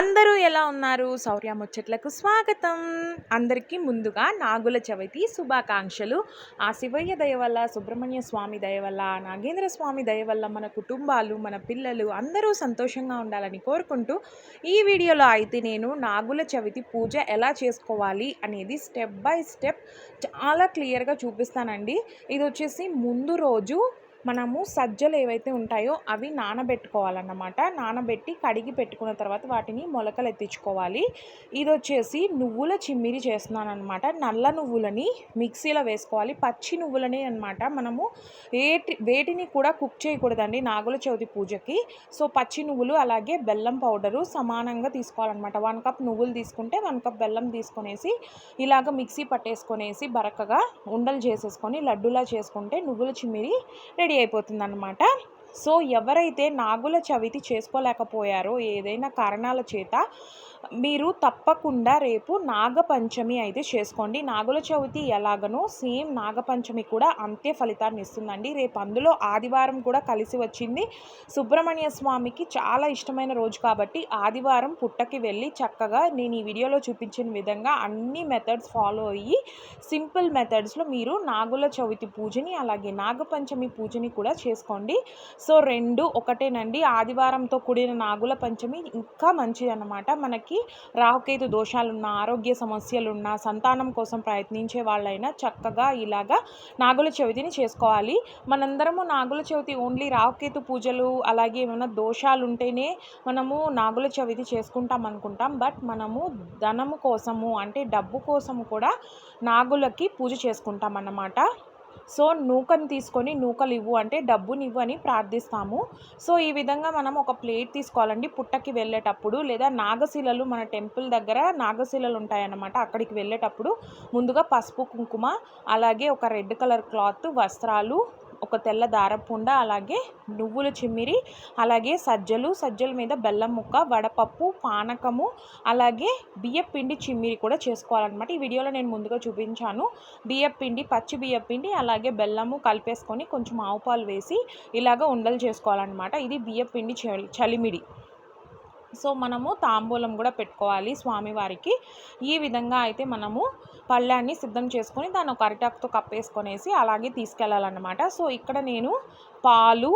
అందరూ ఎలా ఉన్నారు? శౌర్య ముచ్చట్లకు స్వాగతం. అందరికీ ముందుగా నాగుల చవితి శుభాకాంక్షలు. ఆ శివయ్య దయ వల్ల సుబ్రహ్మణ్య స్వామి దయ వల్ల నాగేంద్ర స్వామి దయ వల్ల మన కుటుంబాలు మన పిల్లలు అందరూ సంతోషంగా ఉండాలని కోరుకుంటూ ఈ వీడియోలో అయితే నేను నాగుల చవితి పూజ ఎలా చేసుకోవాలి అనేది స్టెప్ బై స్టెప్ చాలా క్లియర్గా చూపిస్తానండి. ఇది వచ్చేసి ముందు రోజు మనము సజ్జలు ఏవైతే ఉంటాయో అవి నానబెట్టుకోవాలన్నమాట. నానబెట్టి కడిగి పెట్టుకున్న తర్వాత వాటిని మొలకలు ఎత్తించుకోవాలి. ఇది వచ్చేసి నువ్వుల చిమ్మిరి చేస్తున్నాను అనమాట నల్ల నువ్వులని మిక్సీలో వేసుకోవాలి. పచ్చి నువ్వులని అనమాట మనము. వేటి వేటిని కూడా కుక్ చేయకూడదండి నాగుల చవితి పూజకి. సో పచ్చి నువ్వులు అలాగే బెల్లం పౌడరు సమానంగా తీసుకోవాలన్నమాట. వన్ కప్ నువ్వులు తీసుకుంటే వన్ కప్ బెల్లం తీసుకొనేసి ఇలాగ మిక్సీ పట్టేసుకొనేసి బరకగా ఉండలు చేసేసుకొని లడ్డులా చేసుకుంటే నువ్వుల చిమ్మిరి రెడీ రెడీ అయిపోతుంది అనమాట సో ఎవరైతే నాగుల చవితి చేసుకోలేకపోయారో ఏదైనా కారణాల చేత మీరు తప్పకుండా రేపు నాగపంచమి అయితే చేసుకోండి. నాగుల చవితి ఎలాగనో సేమ్ నాగపంచమి కూడా అంతే ఫలితాన్ని ఇస్తుందండి. రేపు అందులో ఆదివారం కూడా కలిసి వచ్చింది. సుబ్రహ్మణ్య స్వామికి చాలా ఇష్టమైన రోజు కాబట్టి ఆదివారం పుట్టకి వెళ్ళి చక్కగా నేను ఈ వీడియోలో చూపించిన విధంగా అన్ని మెథడ్స్ ఫాలో అయ్యి సింపుల్ మెథడ్స్లో మీరు నాగుల చవితి పూజని అలాగే నాగపంచమి పూజని కూడా చేసుకోండి. సో రెండు ఒకటేనండి. ఆదివారంతో కూడిన నాగుల పంచమి ఇంకా మంచిది అన్నమాట మనకి వాళ్ళకి రాహుకేతు దోషాలున్న ఆరోగ్య సమస్యలున్న సంతానం కోసం ప్రయత్నించే వాళ్ళైనా చక్కగా ఇలాగా నాగుల చవితిని చేసుకోవాలి. మనందరము నాగుల చవితి ఓన్లీ రాహుకేతు పూజలు అలాగే ఏమైనా దోషాలు ఉంటేనే మనము నాగుల చవితి చేసుకుంటాం అనుకుంటాం. బట్ మనము ధనము కోసము అంటే డబ్బు కోసము కూడా నాగులకి పూజ చేసుకుంటాం అన్నమాట సో నూకను తీసుకొని నూకలు ఇవ్వు అంటే డబ్బుని ఇవ్వు అని ప్రార్థిస్తాము. సో ఈ విధంగా మనం ఒక ప్లేట్ తీసుకోవాలండి. పుట్టకి వెళ్ళేటప్పుడు లేదా నాగశిలలు మన టెంపుల్ దగ్గర నాగశిలలు ఉంటాయన్నమాట అక్కడికి వెళ్ళేటప్పుడు ముందుగా పసుపు కుంకుమ అలాగే ఒక రెడ్ కలర్ క్లాత్ వస్త్రాలు ఒక తెల్ల దారపుండ అలాగే నువ్వుల చిమ్మిరి అలాగే సజ్జలు సజ్జల మీద బెల్లం ముక్క వడపప్పు పానకము అలాగే బియ్యపిండి చిమ్మిరి కూడా చేసుకోవాలన్నమాట. ఈ వీడియోలో నేను ముందుగా చూపించాను. బియ్యపిండి పచ్చి బియ్యపిండి అలాగే బెల్లము కలిపేసుకొని కొంచెం ఆవు పాలు వేసి ఇలాగ ఉండలు చేసుకోవాలన్నమాట. ఇది బియ్యపిండి చలిమిడి. సో మనము తాంబూలం కూడా పెట్టుకోవాలి స్వామివారికి. ఈ విధంగా అయితే మనము పళ్ళాన్ని సిద్ధం చేసుకొని దాన్ని ఒక అరిటాకుతో కప్పేసుకొనేసి అలాగే తీసుకెళ్ళాలన్నమాట. సో ఇక్కడ నేను పాలు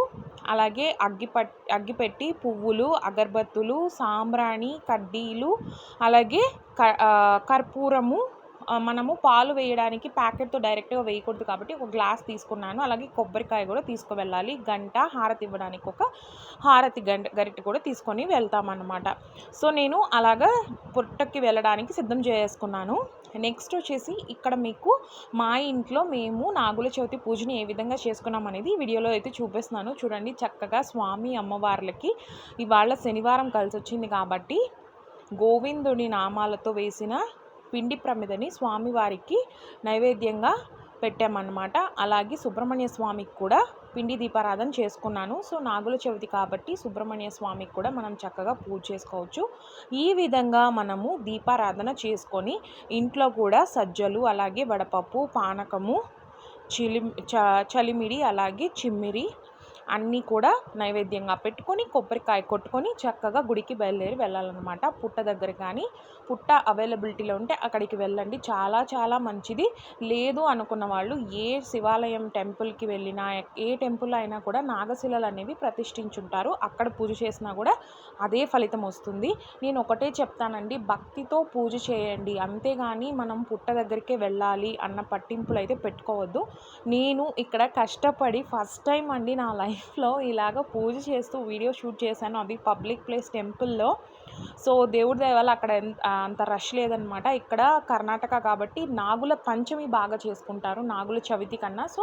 అలాగే అగ్గిపట్ అగ్గిపెట్టి పువ్వులు అగరబత్తులు సాంబ్రాణి కడ్డీలు అలాగే కర్పూరము మనము పాలు వేయడానికి ప్యాకెట్తో డైరెక్ట్గా వేయకూడదు కాబట్టి ఒక గ్లాస్ తీసుకున్నాను. అలాగే కొబ్బరికాయ కూడా తీసుకువెళ్ళాలి. గంట హారతి ఇవ్వడానికి ఒక హారతి గంట గరిటె కూడా తీసుకొని వెళ్తామన్నమాట. సో నేను అలాగా పుట్టకి వెళ్ళడానికి సిద్ధం చేసుకున్నాను. నెక్స్ట్ వచ్చేసి ఇక్కడ మీకు మా ఇంట్లో మేము నాగుల చవితి పూజని ఏ విధంగా చేసుకున్నాం అనేది వీడియోలో అయితే చూపిస్తున్నాను. చూడండి చక్కగా స్వామి అమ్మవార్లకి ఇవాళ శనివారం కలిసి వచ్చింది కాబట్టి గోవిందుని నామాలతో వేసిన పిండి ప్రమిదని స్వామివారికి నైవేద్యంగా పెట్టామన్నమాట. అలాగే సుబ్రహ్మణ్య స్వామికి కూడా పిండి దీపారాధన చేసుకున్నాను. సో నాగుల చవితి కాబట్టి సుబ్రహ్మణ్య స్వామికి కూడా మనం చక్కగా పూజ చేసుకోవచ్చు. ఈ విధంగా మనము దీపారాధన చేసుకొని ఇంట్లో కూడా సజ్జలు అలాగే వడపప్పు పానకము చిలి చలిమిడి అలాగే చిమ్మిరి అన్నీ కూడా నైవేద్యంగా పెట్టుకొని కొబ్బరికాయ కొట్టుకొని చక్కగా గుడికి బయలుదేరి వెళ్ళాలన్నమాట. పుట్ట దగ్గర కానీ పుట్ట అవైలబిలిటీలో ఉంటే అక్కడికి వెళ్ళండి. చాలా చాలా మంచిది. లేదు అనుకున్న వాళ్ళు ఏ శివాలయం టెంపుల్కి వెళ్ళినా ఏ టెంపుల్ అయినా కూడా నాగశిలలు అనేవి ప్రతిష్ఠించుంటారు. అక్కడ పూజ చేసినా కూడా అదే ఫలితం వస్తుంది. నేను ఒకటే చెప్తానండి భక్తితో పూజ చేయండి. అంతేగాని మనం పుట్ట దగ్గరికే వెళ్ళాలి అన్న పట్టింపులు అయితే పెట్టుకోవద్దు. నేను ఇక్కడ కష్టపడి ఫస్ట్ టైం అండి నా లైఫ్ లైఫ్లో ఇలాగ పూజ చేస్తూ వీడియో షూట్ చేశాను. అది పబ్లిక్ ప్లేస్ టెంపుల్లో. సో దేవుడి దయవల్ల అక్కడ అంత రష్ లేదనమాట ఇక్కడ కర్ణాటక కాబట్టి నాగుల పంచమి బాగా చేసుకుంటారు నాగుల చవితి కన్నా. సో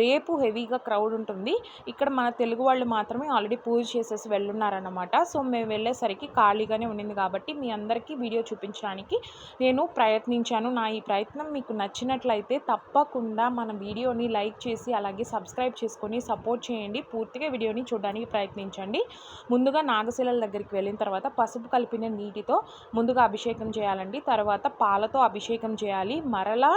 రేపు హెవీగా క్రౌడ్ ఉంటుంది. ఇక్కడ మన తెలుగు వాళ్ళు మాత్రమే ఆల్రెడీ పూజ చేసేసి వెళ్ళున్నారనమాట సో మేము వెళ్ళేసరికి ఖాళీగానే ఉండింది కాబట్టి మీ అందరికీ వీడియో చూపించడానికి నేను ప్రయత్నించాను. నా ఈ ప్రయత్నం మీకు నచ్చినట్లయితే తప్పకుండా మన వీడియోని లైక్ చేసి అలాగే సబ్స్క్రైబ్ చేసుకొని సపోర్ట్ చేయండి. పూర్తిగా వీడియోని చూడడానికి ప్రయత్నించండి. ముందుగా నాగశిలల దగ్గరికి వెళ్ళిన తర్వాత పసుపు కలిపిన నీటితో ముందుగా అభిషేకం చేయాలండి. తర్వాత పాలతో అభిషేకం చేయాలి. మరలా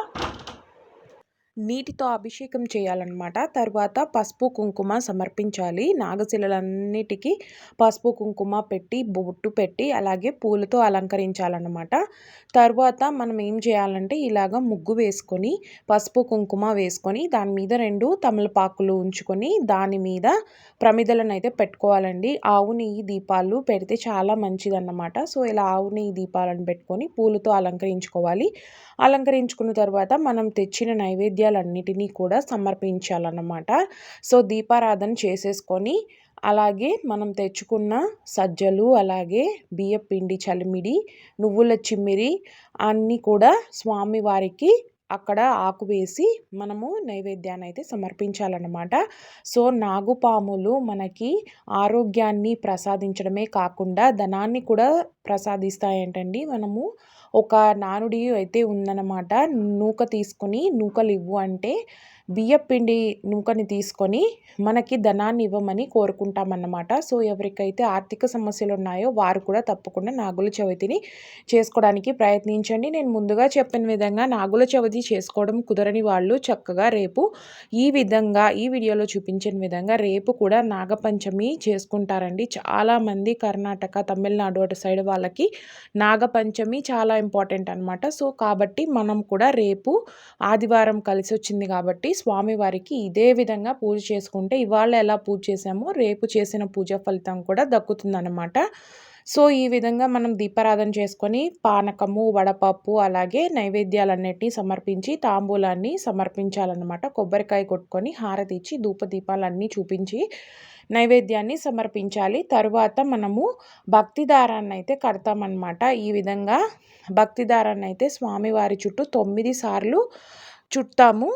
నీటితో అభిషేకం చేయాలన్నమాట. తర్వాత పసుపు కుంకుమ సమర్పించాలి. నాగశిలలన్నిటికీ పసుపు కుంకుమ పెట్టి బొట్టు పెట్టి అలాగే పూలతో అలంకరించాలన్నమాట. తర్వాత మనం ఏం చేయాలంటే ఇలాగ ముగ్గు వేసుకొని పసుపు కుంకుమ వేసుకొని దాని మీద రెండు తమలపాకులు ఉంచుకొని దాని మీద ప్రమిదలను అయితే పెట్టుకోవాలండి. ఆవు నెయ్యి దీపాలు పెడితే చాలా మంచిదన్నమాట. సో ఇలా ఆవు నెయ్యి దీపాలను పెట్టుకొని పూలతో అలంకరించుకోవాలి. అలంకరించుకున్న తర్వాత మనం తెచ్చిన నైవేద్యం నైవేద్యాలన్నిటినీ కూడా సమర్పించాలన్నమాట. సో దీపారాధన చేసేసుకొని అలాగే మనం తెచ్చుకున్న సజ్జలు అలాగే బియ్యం పిండి చలిమిడి నువ్వుల చిమ్మిరి అన్నీ కూడా స్వామివారికి అక్కడ ఆకు వేసి మనము నైవేద్యాన్ని అయితే సమర్పించాలన్నమాట. సో నాగుపాములు మనకి ఆరోగ్యాన్ని ప్రసాదించడమే కాకుండా ధనాన్ని కూడా ప్రసాదిస్తాయంటండి మనము ఒక నానుడి అయితే ఉందన్నమాట. నూక తీసుకొని నూకలు ఇవ్వు అంటే బియ్యపిండి నూకని తీసుకొని మనకి ధనాన్ని ఇవ్వమని కోరుకుంటామన్నమాట. సో ఎవరికైతే ఆర్థిక సమస్యలు ఉన్నాయో వారు కూడా తప్పకుండా నాగుల చవితిని చేసుకోవడానికి ప్రయత్నించండి. నేను ముందుగా చెప్పిన విధంగా నాగుల చవితి చేసుకోవడం కుదరని వాళ్ళు చక్కగా రేపు ఈ విధంగా ఈ వీడియోలో చూపించిన విధంగా రేపు కూడా నాగపంచమి చేసుకుంటారండి. చాలామంది కర్ణాటక తమిళనాడు అటు సైడ్ వాళ్ళకి నాగపంచమి చాలా ఇంపార్టెంట్ అనమాట సో కాబట్టి మనం కూడా రేపు ఆదివారం కలిసి వచ్చింది కాబట్టి స్వామివారికి ఇదే విధంగా పూజ చేసుకుంటే ఇవాళ ఎలా పూజ చేసామో రేపు చేసిన పూజ ఫలితం కూడా దక్కుతుందన్నమాట. సో ఈ విధంగా మనం దీపారాధన చేసుకొని పానకము వడపప్పు అలాగే నైవేద్యాలన్నిటినీ సమర్పించి తాంబూలాన్ని సమర్పించాలన్నమాట. కొబ్బరికాయ కొట్టుకొని హారతి ఇచ్చి ధూప చూపించి నైవేద్యాన్ని సమర్పించాలి. తరువాత మనము భక్తి దారాన్ని అయితే కడతామన్నమాట. ఈ విధంగా భక్తి దారాన్ని అయితే స్వామివారి చుట్టూ తొమ్మిది సార్లు చుట్టాము.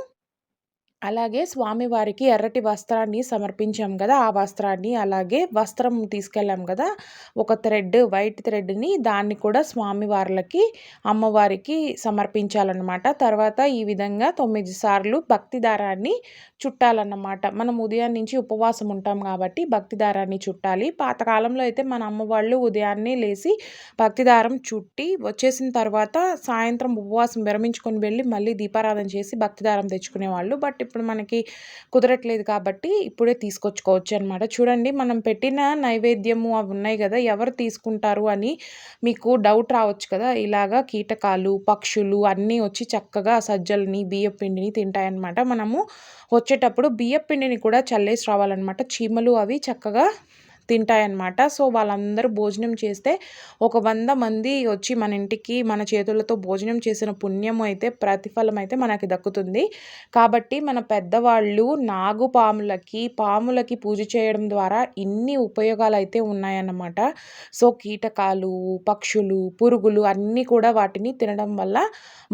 అలాగే స్వామివారికి ఎర్రటి వస్త్రాన్ని సమర్పించాం కదా ఆ వస్త్రాన్ని అలాగే వస్త్రం తీసుకెళ్ళాం కదా ఒక థ్రెడ్ వైట్ థ్రెడ్ని దాన్ని కూడా స్వామివార్లకి అమ్మవారికి సమర్పించాలన్నమాట. తర్వాత ఈ విధంగా తొమ్మిది సార్లు భక్తి దారాన్ని చుట్టాలన్నమాట. మనం ఉదయం నుంచి ఉపవాసం ఉంటాం కాబట్టి భక్తి దారాన్ని చుట్టాలి. పాతకాలంలో అయితే మన అమ్మవాళ్ళు ఉదయాన్నే లేచి భక్తి దారం చుట్టి వచ్చేసిన తర్వాత సాయంత్రం ఉపవాసం విరమించుకొని వెళ్ళి మళ్ళీ దీపారాధన చేసి భక్తి దారం తెచ్చుకునేవాళ్ళు. బట్ ఇప్పుడు మనకి కుదరట్లేదు కాబట్టి ఇప్పుడే తీసుకొచ్చుకోవచ్చు అనమాట చూడండి మనం పెట్టిన నైవేద్యము అవి ఉన్నాయి కదా ఎవరు తీసుకుంటారు అని మీకు డౌట్ రావచ్చు కదా. ఇలాగా కీటకాలు పక్షులు అన్నీ వచ్చి చక్కగా సజ్జల్ని బియ్య పిండిని తింటాయన్నమాట మనము వచ్చేటప్పుడు బియ్య పిండిని కూడా చల్లేసి రావాలన్నమాట చీమలు అవి చక్కగా తింటాయన్నమాట. సో వాళ్ళందరూ భోజనం చేస్తే ఒక వంద మంది వచ్చి మన ఇంటికి మన చేతులతో భోజనం చేసిన పుణ్యం అయితే ప్రతిఫలం అయితే మనకి దక్కుతుంది. కాబట్టి మన పెద్దవాళ్ళు నాగు పాములకి పాములకి పూజ చేయడం ద్వారా ఇన్ని ఉపయోగాలు అయితే ఉన్నాయన్నమాట. సో కీటకాలు పక్షులు పురుగులు అన్నీ కూడా వాటిని తినడం వల్ల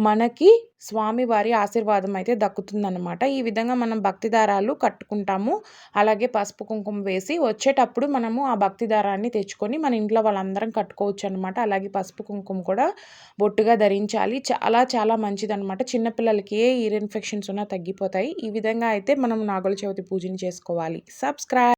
మనకి స్వామివారి ఆశీర్వాదం అయితే దక్కుతుందన్నమాట. ఈ విధంగా మనం భక్తి దారాలు కట్టుకుంటాము. అలాగే పసుపు కుంకుమ వేసి వచ్చేటప్పుడు మనం మనము ఆ భక్తి దారాన్ని తెచ్చుకొని మన ఇంట్లో వాళ్ళందరం కట్టుకోవచ్చు అనమాట అలాగే పసుపు కుంకుమ కూడా బొట్టుగా ధరించాలి. చాలా చాలా మంచిది అనమాట చిన్నపిల్లలకి ఏ ఇయర్ ఇన్ఫెక్షన్స్ ఉన్నా తగ్గిపోతాయి. ఈ విధంగా అయితే మనం నాగుల చవితి పూజను చేసుకోవాలి. సబ్స్క్రైబ్